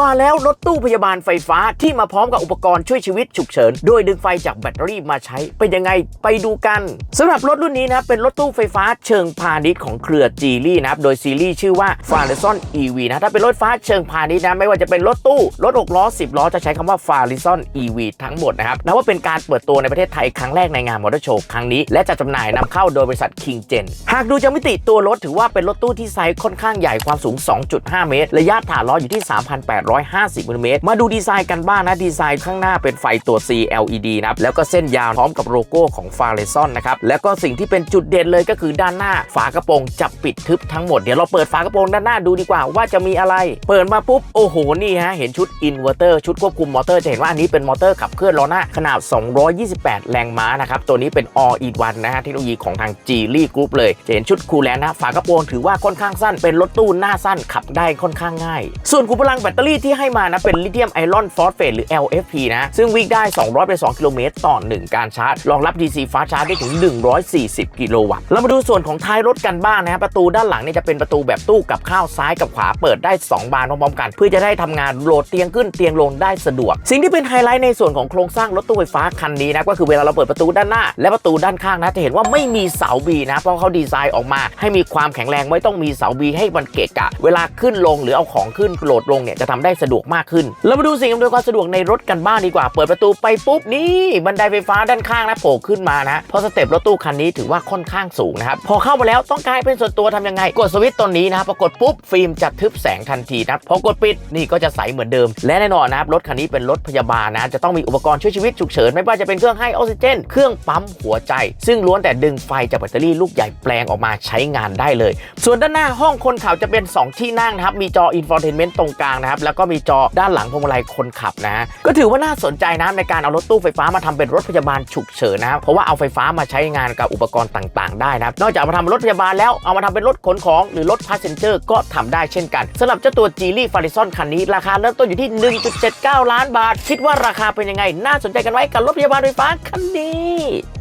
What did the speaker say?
มาแล้วรถตู้พยาบาลไฟฟ้าที่มาพร้อมกับอุปกรณ์ช่วยชีวิตฉุกเฉิน โดยดึงไฟจากแบตเตอรี่มาใช้ เป็นยังไงไปดูกันสำหรับรถรุ่นนี้นะเป็นรถตู้ไฟฟ้าเชิงพาณิชย์ของเครือจีลี่นะครับโดยซีรีส์ชื่อว่า f a r i s o n EV นะถ้าเป็นรถฟ้าเชิงพาณิชย์นะไม่ว่าจะเป็นรถตู้รถ6ล้อ 10 ล้อจะใช้คำว่า f a r i s o n EV ทั้งหมดนะครับนับว่าเป็นการเปิดตัวในประเทศไทยครั้งแรกในงานมอเตอร์โชว์ครั้งนี้และจะจำหน่ายนำเข้าโดยบริษัท King Gen หากดูจากมิติตัวรถถือว่าเป็นรถตู้ที่ไซส์ค่อนข้างใหญ่ความสูง 2.5 เมตร ระยะฐานล้ออยู่ที่850มิลลิเมตรมาดูดีไซน์กันบ้างนะดีไซน์ข้างหน้าเป็นไฟตัว C LED นะครับแล้วก็เส้นยาวพร้อมกับโลโก้ของ f a r i s o n นะครับแล้วก็สิ่งที่เป็นจุดเด่นเลยก็คือด้านหน้าฝากระโปรงจับปิดทึบทั้งหมดเดี๋ยวเราเปิดฝากระโปรงด้านหน้าดูดีกว่าว่าจะมีอะไร เปิดมาปุ๊บโอ้โหนี่ฮะเห็นชุดอินเวอร์เตอร์ชุดควบคุมมอเตอร์จะเห็นว่าอันนี้เป็นมอเตอร์ขับเคลื่อนล้อหน้าขนาด 228 แรงม้านะครับตัวนี้เป็น all in one นะฮะเทคโนโลยีของทาง g ี l กรุ๊ปเลยจะเห็นชุดคูลแลนนะฝากระโปรงถือว่าค่อนข้างสั้นเป็นรถตู้หน้าสั้นขับได้ค่อนข้างง่าย ส่วนขุมพลังแบตเตอรี่ที่ให้มานะเป็นลิเธียมไอรอนฟอสเฟตหรือ LFP นะ ซึ่งวิ่งได้ 200ไป2กิโลเมตรต่อ 1 การชาร์จ รองรับ DC ฟ้าชาร์จได้ถึง 140 กิโลวัตต์ เรามาดูส่วนของท้ายรถกันบ้างนะประตูด้านหลังเนี่ยจะเป็นประตูแบบตู้กับข้าวซ้ายกับขวาเปิดได้ 2 บานพร้อมๆกัน เพื่อจะได้ทำงานโหลดเตียงขึ้นเตียงลงได้สะดวก สิ่งที่เป็นไฮไลท์ในส่วนของโครงสร้างรถตู้ไฟฟ้าคันนี้นะก็คือเวลาเราเปิดประตูด้านหน้า และประตูด้านข้างนะจะเห็นว่าไม่มีเสาบีนะเพราะเขาดีไซน์ออกมา ให้มีความแข็งแรงไม่ต้องมีเสาบีให้มันเกะกะ เวลาขึ้นลงหรือเอาของขึ้นโหลดลงเนี่ยจะทำได้สะดวกมากขึ้น เรามาดูสิ่งอำนวยความสะดวกในรถกันบ้างดีกว่า เปิดประตูไปปุ๊บนี่บันไดไฟฟ้าด้านข้างนะโผล่ขึ้นมานะเพราะสเต็ปรถตู้คันนี้ถือว่าค่อนข้างสูงนะครับพอเข้ามาแล้วต้องการให้เป็นส่วนตัวทำยังไง กดสวิตช์ตัวนี้นะครับพอกดปุ๊บฟิล์มจะทึบแสงทันทีนะพอกดปิดนี่ก็จะใสเหมือนเดิม และแน่นอนนะครับรถคันนี้เป็นรถพยาบาลนะจะต้องมีอุปกรณ์ช่วยชีวิตฉุกเฉินไม่ว่าจะเป็นเครื่องให้ออกซิเจน เครื่องปั๊มหัวใจ ซึ่งล้วนแต่ดึงไฟจากแบตเตอรี่ลูกใหญ่แปลงออกมาใช้งานได้เลย ส่วนด้านหน้าห้องคนขับจะเป็น 2 ที่นั่งนะครับมีจออินฟ o ร์เทนเมนต์ตรงกลางนะครับแล้วก็มีจอด้านหลังพวงมาลัยคนขับนะก็ถือว่าน่าสนใจนะในการเอารถตู้ไฟฟ้ามาทำเป็นรถพยาบาลฉุกเฉินนะครับเพราะว่าเอาไฟฟ้ามาใช้งานกับอุปกรณ์ต่าง ๆ ได้นะนอกจากเอามาทำเป็นรถพยาบาลแล้วเอามาทำเป็นรถขนของหรือรถพาสเซนเจอร์ก็ทำได้เช่นกันสำหรับเจ้าตัวจีลี่ฟาริซอนคันนี้ราคาเริ่มต้นอยู่ที่ 1.79 ล้านบาท คิดว่าราคาเป็นยังไง น่าสนใจกันไหมกับรถพยาบาลไฟฟ้าคันนี้